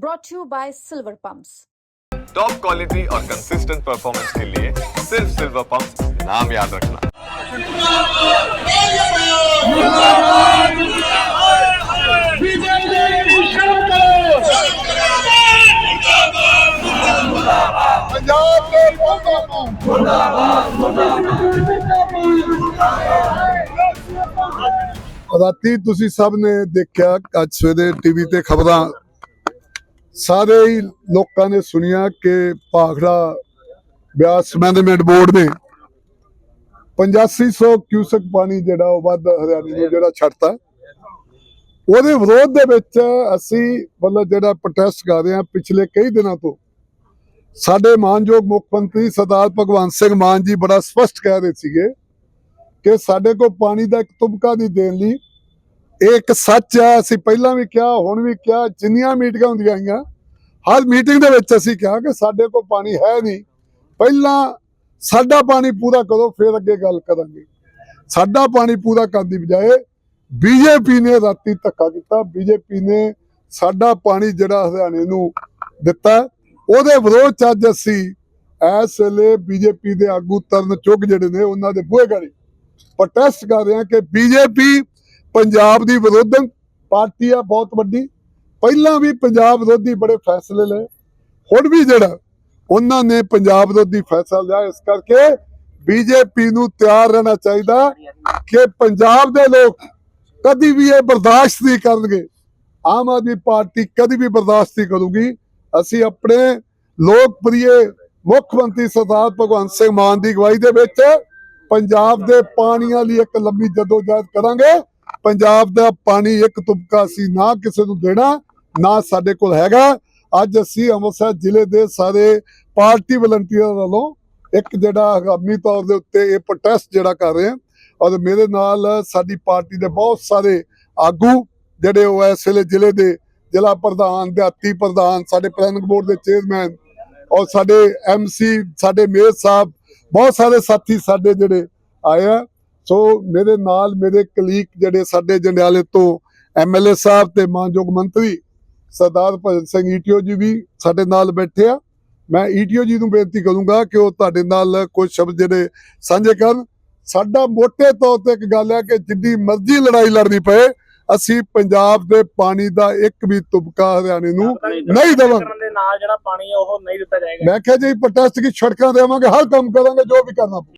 brought to you by Silver Pumps. Top quality और consistent performance के लिए सिर्फ सिल्वर पंप नाम याद रखना ਬੀਜੇਪੀ ਸ਼ਰਮ ਕਰੋ ਪੰਜਾਬ ਦੇ ਮੁਰਦਾਬਾਦ ਰਾਤੀ ਤੁਸੀਂ ਸਭ ਨੇ ਦੇਖਿਆ ਅੱਜ ਸਵੇਰੇ ਟੀਵੀ ਤੇ ਖਬਰਾਂ ਸਾਰੇ ਹੀ ਲੋਕਾਂ ਨੇ ਸੁਣਿਆ ਕਿ ਭਾਖੜਾ ਬਿਆਸ ਮੈਨੇਜਮੈਂਟ ਬੋਰਡ ਨੇ 8500 ਕਿਊਸਕ ਪਾਣੀ ਜਿਹੜਾ ਉਹ ਵੱਧ ਹਰਿਆਣੇ ਨੂੰ ਜਿਹੜਾ ਛੱਡਤਾ। ਉਹਦੇ ਵਿਰੋਧ ਦੇ ਵਿੱਚ ਅਸੀਂ ਮਤਲਬ ਜਿਹੜਾ ਪ੍ਰੋਟੈਸਟ ਕਰ ਰਹੇ ਹਾਂ ਪਿਛਲੇ ਕਈ ਦਿਨਾਂ ਤੋਂ। ਸਾਡੇ ਮਾਨਯੋਗ ਮੁੱਖ ਮੰਤਰੀ ਸਰਦਾਰ ਭਗਵੰਤ ਸਿੰਘ ਮਾਨ ਜੀ ਬੜਾ ਸਪਸ਼ਟ ਕਹਿ ਰਹੇ ਸੀਗੇ ਕਿ ਸਾਡੇ ਕੋਲ ਪਾਣੀ ਦਾ ਇੱਕ ਤੁਬਕਾ ਨਹੀਂ ਦੇਣ ਲਈ ਇਹ ਇੱਕ ਸੱਚ ਹੈ ਅਸੀਂ ਪਹਿਲਾਂ ਵੀ ਕਿਹਾ, ਹੁਣ ਵੀ ਕਿਹਾ, ਜਿੰਨੀਆਂ ਮੀਟਿੰਗਾਂ ਹੁੰਦੀਆਂ ਆਈਆਂ, ਹਰ ਮੀਟਿੰਗ ਦੇ ਵਿੱਚ ਅਸੀਂ ਕਿਹਾ ਕਿ ਸਾਡੇ ਕੋਲ ਪਾਣੀ ਹੈ ਨਹੀਂ। ਪਹਿਲਾਂ ਸਾਡਾ ਪਾਣੀ ਪੂਰਾ ਕਰੋ, ਫਿਰ ਅੱਗੇ ਗੱਲ ਕਰਾਂਗੇ। ਸਾਡਾ ਪਾਣੀ ਪੂਰਾ ਕਰਨ ਦੀ ਬਜਾਏ ਬੀਜੇਪੀ ਨੇ ਰਾਤੀ ਧੱਕਾ ਕੀਤਾ। ਬੀਜੇਪੀ ਨੇ ਸਾਡਾ ਪਾਣੀ ਜਿਹੜਾ ਹਰਿਆਣੇ ਨੂੰ ਦਿੱਤਾ। ਉਹਦੇ ਵਿਰੋਧ ਚ ਅੱਜ ਅਸੀਂ ਇਸ ਵੇਲੇ ਬੀਜੇਪੀ ਦੇ ਆਗੂ ਤਰਨ ਚੁੱਗ ਜਿਹੜੇ ਨੇ, ਉਹਨਾਂ ਦੇ ਬੂਹੇ ਗਾੜੀ ਪ੍ਰੋਟੈਸਟ ਕਰ ਰਹੇ ਹਾਂ ਕਿ ਬੀਜੇਪੀ ਪੰਜਾਬ ਦੀ ਵਿਰੋਧਨ ਪਾਰਟੀ ਆ ਬਹੁਤ ਵੱਡੀ। ਪਹਿਲਾਂ ਵੀ ਪੰਜਾਬ ਵਿਰੋਧੀ ਬੜੇ ਫੈਸਲੇ ਲਏ। ਹੁਣ ਵੀ ਜਿਹੜਾ, ਉਹਨਾਂ ਨੇ ਪੰਜਾਬ ਵਿਰੋਧੀ ਫੈਸਲਾ ਲਿਆ। ਇਸ ਕਰਕੇ ਬੀਜੇਪੀ ਨੂੰ ਤਿਆਰ ਰਹਿਣਾ ਚਾਹੀਦਾ ਕਿ ਪੰਜਾਬ ਦੇ ਲੋਕ ਕਦੀ ਵੀ ਇਹ ਬਰਦਾਸ਼ਤ ਨਹੀਂ ਕਰਨਗੇ। ਆਮ ਆਦਮੀ ਪਾਰਟੀ ਕਦੀ ਵੀ ਬਰਦਾਸ਼ਤ ਨਹੀਂ ਕਰੂਗੀ। ਅਸੀਂ ਆਪਣੇ ਲੋਕਪ੍ਰਿਯ ਮੁੱਖ ਮੰਤਰੀ ਸਰਦਾਰ ਭਗਵੰਤ ਸਿੰਘ ਮਾਨ ਦੀ ਅਗਵਾਈ ਦੇ ਵਿੱਚ ਪੰਜਾਬ ਦੇ ਪਾਣੀਆਂ ਲਈ ਇੱਕ ਲੰਮੀ ਜਦੋਜਹਿਦ ਕਰਾਂਗੇ। ਪੰਜਾਬ ਦਾ ਪਾਣੀ ਇੱਕ ਤੁਪਕਾ ਸੀ, ਨਾ ਕਿਸੇ ਨੂੰ ਦੇਣਾ, ਨਾ ਸਾਡੇ ਕੋਲ ਹੈਗਾ। ਅੱਜ ਅਸੀਂ ਅੰਮ੍ਰਿਤਸਰ ਜ਼ਿਲ੍ਹੇ ਦੇ ਸਾਰੇ ਪਾਰਟੀ ਵਲੰਟੀਅਰ ਵੱਲੋਂ ਇੱਕ ਜਿਹੜਾ ਹਗਾਮੀ ਤੌਰ ਦੇ ਉੱਤੇ ਇਹ ਪ੍ਰੋਟੈਸਟ ਜਿਹੜਾ ਕਰ ਰਹੇ ਹਾਂ, ਔਰ ਮੇਰੇ ਨਾਲ ਸਾਡੀ ਪਾਰਟੀ ਦੇ ਬਹੁਤ ਸਾਰੇ ਆਗੂ, ਜਿਹੜੇ ਉਹ ਇਸ ਵੇਲੇ ਜ਼ਿਲ੍ਹੇ ਦੇ ਜ਼ਿਲ੍ਹਾ ਪ੍ਰਧਾਨ, ਦਿਹਾਤੀ ਪ੍ਰਧਾਨ, ਸਾਡੇ ਪਲੈਨਿੰਗ ਬੋਰਡ ਦੇ ਚੇਅਰਮੈਨ ਔਰ ਸਾਡੇ ਐਮਸੀ ਸਾਡੇ ਮੇਅਰ ਸਾਹਿਬ, ਬਹੁਤ ਸਾਰੇ ਸਾਥੀ ਸਾਡੇ ਜਿਹੜੇ ਆਏ ਆ। ਸੋ ਮੇਰੇ ਨਾਲ ਮੇਰੇ ਕਲੀਕ ਜਿਹੜੇ ਸਾਡੇ ਜੰਡਿਆਲੇ ਤੋਂ ਐਮਐਲਏ ਸਾਹਿਬ ਤੇ ਮਾਨਯੋਗ ਮੰਤਰੀ ਸਰਦਾਰ ਭਜਨ ਸਿੰਘ ਈਟੀਓ ਜੀ ਵੀ ਸਾਡੇ ਨਾਲ ਬੈਠੇ ਆ। ਮੈਂ ਈਟੀਓ ਜੀ ਨੂੰ ਬੇਨਤੀ ਕਰੂੰਗਾ ਕਿ ਉਹ ਤੁਹਾਡੇ ਨਾਲ ਕੁਝ ਸ਼ਬਦ ਜਿਹੜੇ ਸਾਂਝੇ ਕਰਨ। ਸਾਡਾ ਮੋٹے ਤੌਰ ਤੇ ਇੱਕ ਗੱਲ ਹੈ ਕਿ ਜਿੱਡੀ ਮਰਜ਼ੀ ਲੜਾਈ ਲੜਨੀ ਪਏ ਅਸੀਂ ਪੰਜਾਬ ਦੇ ਪਾਣੀ ਦਾ ਇੱਕ ਵੀ ਤੁਬਕਾ ਹਰਿਆਣੇ ਨੂੰ ਨਹੀਂ ਦੇਵਾਂਗੇ। ਨਾਲ ਜਿਹੜਾ ਪਾਣੀ ਹੈ ਉਹ ਨਹੀਂ ਦਿੱਤਾ ਜਾਏਗਾ। ਮੈਂ ਕਿਹਾ ਜੀ ਪ੍ਰੋਟੈਸਟ ਕੀ ਸੜਕਾਂ ਦੇਵਾਂਗੇ ਹਰ ਕੰਮ ਕਰਾਂਗੇ ਜੋ ਵੀ ਕਰਨਾ ਪਊ।